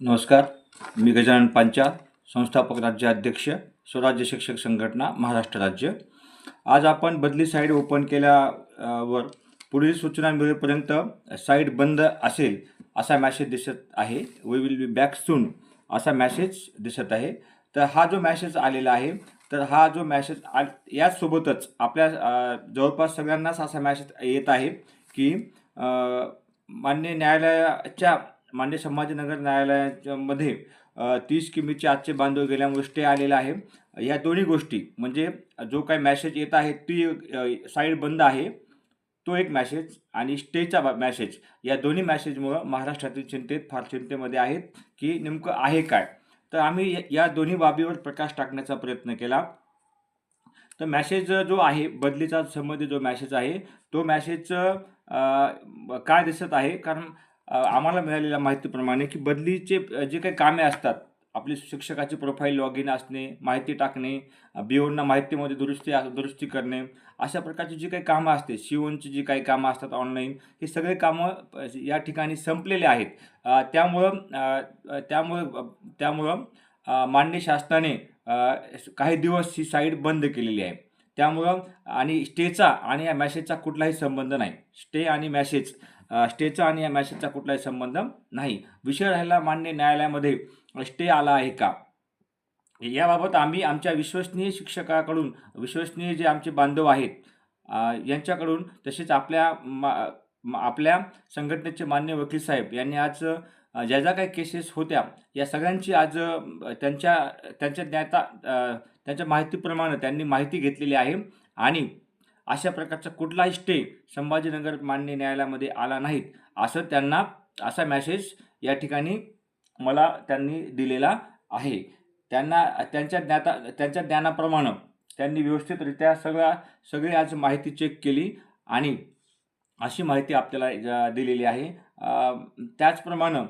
नमस्कार मी गजानन पांचाळ संस्थापक राज्याध्यक्ष स्वराज्य शिक्षक संघटना महाराष्ट्र राज्य. आज आपण बदली साईड ओपन केल्या वर पुढील सूचना मिळेपर्यंत साईट बंद असेल असा मॅसेज दिसत आहे. We will be back soon असा मॅसेज दिसत आहे. तर हा जो मॅसेज आलेला आहे तर हा जो मॅसेज आ याचसोबतच आपल्या जवळपास सगळ्यांनाच असा मॅसेज येत आहे की मान्य न्यायालयाच्या मांडे संभाजीनगर न्यायालयामध्ये तीस किमीचे आजचे बांधव गेल्यामुळे स्टे आलेला आहे. या दोन्ही गोष्टी म्हणजे जो काही मॅसेज येत आहे ती साईड बंद आहे तो एक मॅसेज आणि स्टेचा मॅसेज या दोन्ही मॅसेजमुळं महाराष्ट्रातील चिंतेत फार चिंतेमध्ये आहेत की नेमकं आहे काय. तर आम्ही या- दोन्ही बाबीवर प्रकाश टाकण्याचा प्रयत्न केला. तर मॅसेज जो आहे बदलीचा संबंधित जो मॅसेज आहे तो मॅसेज काय दिसत आहे? कारण आम्हाला मिळालेल्या माहितीप्रमाणे की बदलीचे जे काही कामे असतात आपली शिक्षकाची प्रोफाईल लॉग इन असणे माहिती टाकणे बिओंना माहितीमध्ये दुरुस्ती दुरुस्ती करणे अशा प्रकारची जी काही कामं असते शिवणची जी काही कामं असतात ऑनलाईन हे सगळे कामं या ठिकाणी संपलेले आहेत. त्यामुळं त्यामुळं त्यामुळं मान्य शासनाने काही दिवस ही साईट बंद केलेली आहे. त्यामुळं आणि स्टेचा आणि या मॅसेजचा कुठलाही संबंध नाही. स्टे आणि मॅसेज स्टेचा आणि या मॅसेजचा कुठलाही संबंध नाही. विषय राहिला मान्य न्यायालयामध्ये स्टे आला आहे का? याबाबत आम्ही आमच्या विश्वसनीय शिक्षकाकडून विश्वसनीय जे आमचे बांधव आहेत यांच्याकडून तसेच आपल्या मा- आपल्या संघटनेचे मान्य वकील साहेब यांनी आज ज्या ज्या काही केसेस होत्या या सगळ्यांची आज त्यांच्या त्यांच्या ज्ञाता त्यांच्या माहितीप्रमाणे त्यांनी माहिती घेतलेली आहे आणि अशा प्रकारचा कुठलाही स्टे संभाजीनगर मान्य न्यायालयामध्ये आला नाहीत असं त्यांना असा मॅसेज या ठिकाणी मला त्यांनी दिलेला आहे. त्यांना त्यांच्या ज्ञाता त्यांच्या ज्ञानाप्रमाणे त्यांनी व्यवस्थितरित्या सगळ्या सगळी आज माहिती चेक केली आणि अशी माहिती आपल्याला दिलेली आहे. त्याचप्रमाणे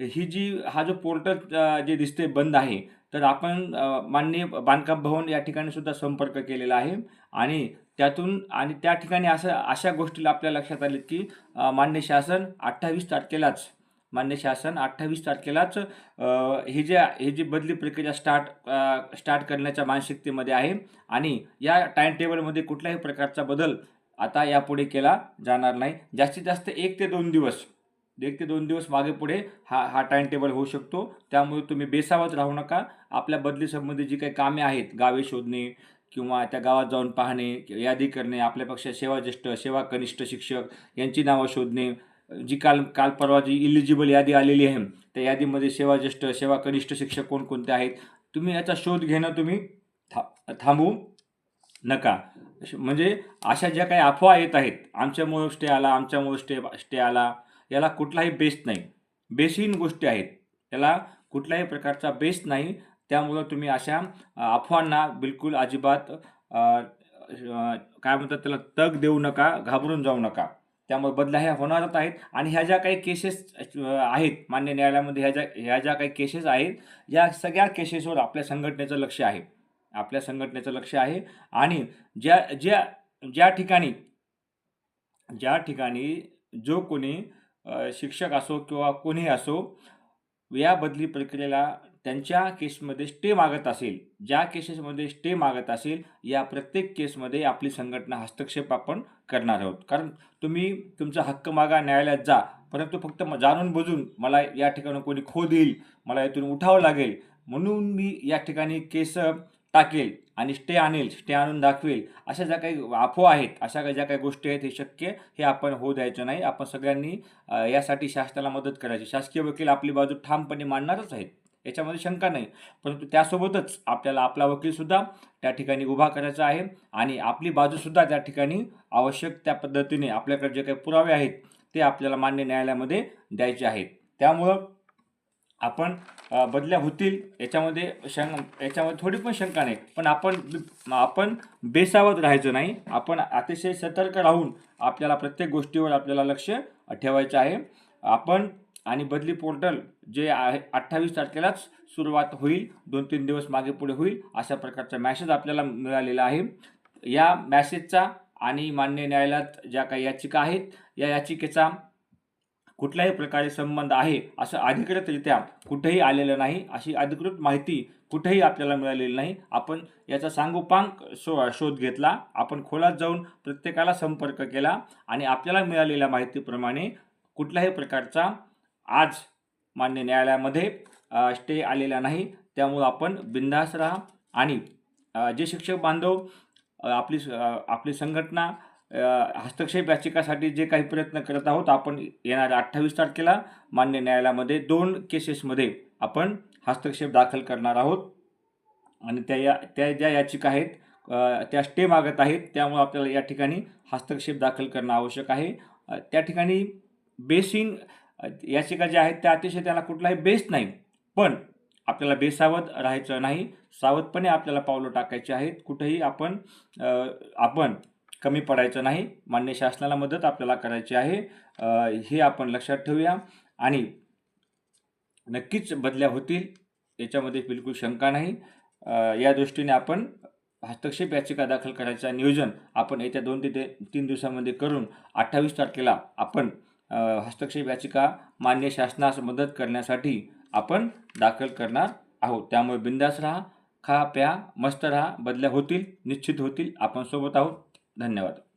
ही जी हा जो पोर्टल जे दिसते बंद आहे तर आपण माननीय बांधकाम भवन या ठिकाणी सुद्धा संपर्क केलेला आहे. आणि त्यातून आणि त्या ठिकाणी असं अशा गोष्टीला आपल्या लक्षात आले की मान्य शासन अठ्ठावीस तारखेलाच मान्य शासन अठ्ठावीस तारखेलाच हे जे हे जी बदली प्रक्रिया स्टार्ट स्टार्ट करण्याच्या मानसिकतेमध्ये आहे. आणि या टाईम टेबलमध्ये कुठल्याही प्रकारचा बदल आता यापुढे केला जाणार नाही. जास्तीत जास्त एक ते दोन दिवस एक ते दोन दिवस मागे पुढे हा हा टाईम टेबल होऊ शकतो. त्यामुळे तुम्ही बेसावत राहू नका. आपल्या बदलीसंबंधी जी काही कामे आहेत गावे शोधणे किंवा त्या गावात जाऊन पाहणे यादी करणे आपल्यापेक्षा सेवाज्येष्ठ सेवा कनिष्ठ शिक्षक यांची नावं शोधणे जी काल काल परवा जी इलिजिबल यादी आलेली आहे त्या यादीमध्ये सेवाज्येष्ठ सेवा कनिष्ठ शिक्षक कोणकोणते आहेत तुम्ही याचा शोध घेणं तुम्ही था थांबवू नका. म्हणजे अशा ज्या काही अफवा येत आहेत आमच्यामुळं स्टे आला आमच्यामुळं स्टे स्टे आला याला कुठलाही बेस नाही. बेसहीन गोष्टी आहेत. याला कुठल्याही प्रकारचा बेस नाही. त्यामुळं तुम्ही अशा अफवांना बिलकुल अजिबात काय म्हणतात त्याला तग देऊ नका घाबरून जाऊ नका. त्यामुळे बदला ह्या होणारच आहेत. आणि ह्या ज्या काही केसेस आहेत मान्य न्यायालयामध्ये ह्या ज्या ह्या ज्या काही केसेस आहेत या सगळ्या केसेसवर आपल्या संघटनेचं लक्ष आहे. आपल्या संघटनेचं लक्ष आहे. आणि ज्या ज्या ज्या ठिकाणी ज्या ठिकाणी जो कोणी शिक्षक असो किंवा कोणी असो या बदली प्रक्रियेला त्यांच्या केसमध्ये स्टे मागत असेल ज्या केसेसमध्ये स्टे मागत असेल या प्रत्येक केसमध्ये आपली संघटना हस्तक्षेप आपण करणार आहोत. कारण तुम्ही तुमचा हक्क मागा न्यायालयात जा परंतु फक्त जाणून बुजून मला या ठिकाणी कोणी खो देईल मला यातून उठावं लागेल म्हणून मी या ठिकाणी केस टाकेल आणि स्टे आणेल स्टे आणून दाखवेल अशा ज्या काही अफवा आहेत अशा काही ज्या काही गोष्टी आहेत हे शक्य हे आपण होऊ द्यायचं नाही. आपण सगळ्यांनी यासाठी शासनाला मदत करायची. शासकीय वकील आपली बाजू ठामपणे मांडणारच आहेत. याच्यामध्ये शंका नाही. परंतु त्यासोबतच आपल्याला आपला वकीलसुद्धा त्या ठिकाणी उभा करायचा आहे आणि आपली बाजूसुद्धा त्या ठिकाणी आवश्यक त्या पद्धतीने आपल्याकडे जे काही पुरावे आहेत ते आपल्याला मान्य न्यायालयामध्ये द्यायचे आहेत. त्यामुळं आपण बदल्या होतील याच्यामध्ये शं याच्यामध्ये थोडी पण शंका नाही. पण आपण आपण बेसावत राहायचं नाही. आपण अतिशय सतर्क राहून आपल्याला प्रत्येक गोष्टीवर आपल्याला लक्ष ठेवायचं आहे. आपण आणि बदली पोर्टल जे आहे अठ्ठावीस तारखेलाच सुरुवात होईल दोन तीन दिवस मागे पुढे होईल अशा प्रकारचा मॅसेज आपल्याला मिळालेला आहे. या मॅसेजचा आणि मान्य न्यायालयात ज्या काही याचिका आहेत या याचिकेचा कुठल्याही प्रकारे संबंध आहे असं अधिकृतरित्या कुठेही आलेलं नाही. अशी अधिकृत माहिती कुठेही आपल्याला मिळालेली नाही. आपण याचा सांगोपांग शो शोध घेतला. आपण खोलात जाऊन प्रत्येकाला संपर्क केला आणि आपल्याला मिळालेल्या माहितीप्रमाणे कुठल्याही प्रकारचा आज मान्य न्यायालयामध्ये स्टे आलेला नाही. त्यामुळं आपण बिंदास राहा आणि जे शिक्षक बांधव आपली आपली संघटना हस्तक्षेप याचिकासाठी जे काही प्रयत्न करत आहोत आपण येणाऱ्या अठ्ठावीस तारखेला मान्य न्यायालयामध्ये दोन केसेसमध्ये आपण हस्तक्षेप दाखल करणार आहोत. आणि त्या या त्या ज्या याचिका आहेत त्या स्टे मागत आहेत त्यामुळे आपल्याला या ठिकाणी हस्तक्षेप दाखल करणं आवश्यक आहे. त्या ठिकाणी बेसिंग याचिका ज्या आहेत त्या अतिशय त्याला कुठलाही बेस नाही पण आपल्याला बेसावध राहायचं नाही. सावधपणे आपल्याला पावलं टाकायची आहेत. कुठेही आपण आपण कमी पडायचं नाही. मान्य शासनाला मदत आपल्याला करायची आहे. हे आपण लक्षात ठेवूया. आणि नक्कीच बदल्या होतील याच्यामध्ये बिलकुल शंका नाही. या दृष्टीने आपण हस्तक्षेप याचिका दाखल करायचं नियोजन आपण येत्या दोन ते ते- तीन दिवसामध्ये करून अठ्ठावीस तारखेला आपण हस्तक्षेप याचिका मान्य शासनास मदत करण्यासाठी आपण दाखल करणार आहोत. त्यामुळे बिंदास राहा खा प्या मस्त राहा बदल्या होतील निश्चित होतील आपण सोबत आहोत. धन्यवाद.